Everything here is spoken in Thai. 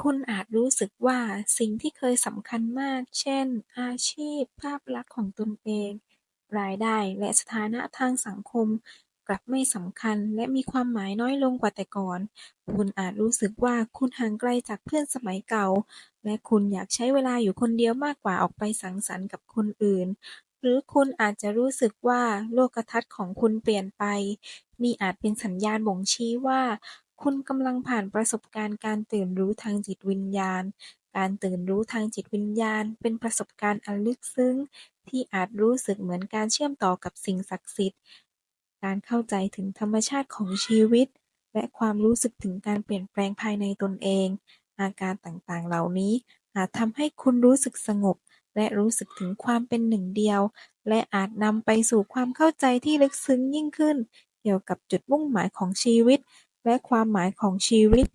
คุณอาจรู้สึกว่าสิ่งที่เคยสำคัญมาก เช่น อาชีพ ภาพลักษณ์ของตนเอง รายได้ และสถานะทางสังคม กลับไม่สำคัญและมีความหมายน้อยลงกว่าแต่ก่อน คุณอาจรู้สึกว่าคุณห่างไกลจากเพื่อนสมัยเก่า และคุณอยากใช้เวลาอยู่คนเดียวมากกว่าออกไปสังสรรค์กับคนอื่น หรือคุณอาจจะรู้สึกว่าโลกทัศน์ของคุณเปลี่ยนไป นี่อาจเป็นสัญญาณบ่งชี้ว่า คุณกำลังผ่านประสบการณ์การตื่นรู้ทางจิตวิญญาณ การตื่นรู้ทางจิตวิญญาณ เป็นประสบการณ์อันลึกซึ้ง ที่อาจรู้สึกเหมือนการเชื่อมต่อกับสิ่งศักดิ์สิทธิ์ การเข้าใจถึงธรรมชาติของชีวิต และความรู้สึกถึงการเปลี่ยนแปลงภายในตนเอง อาการต่างๆ เหล่านี้อาจทำให้คุณรู้สึกสงบ และรู้สึกถึงความเป็นหนึ่งเดียว และอาจนำไปสู่ความเข้าใจที่ลึกซึ้งยิ่งขึ้น เกี่ยวกับจุดมุ่งหมายของชีวิต และความหมายของชีวิต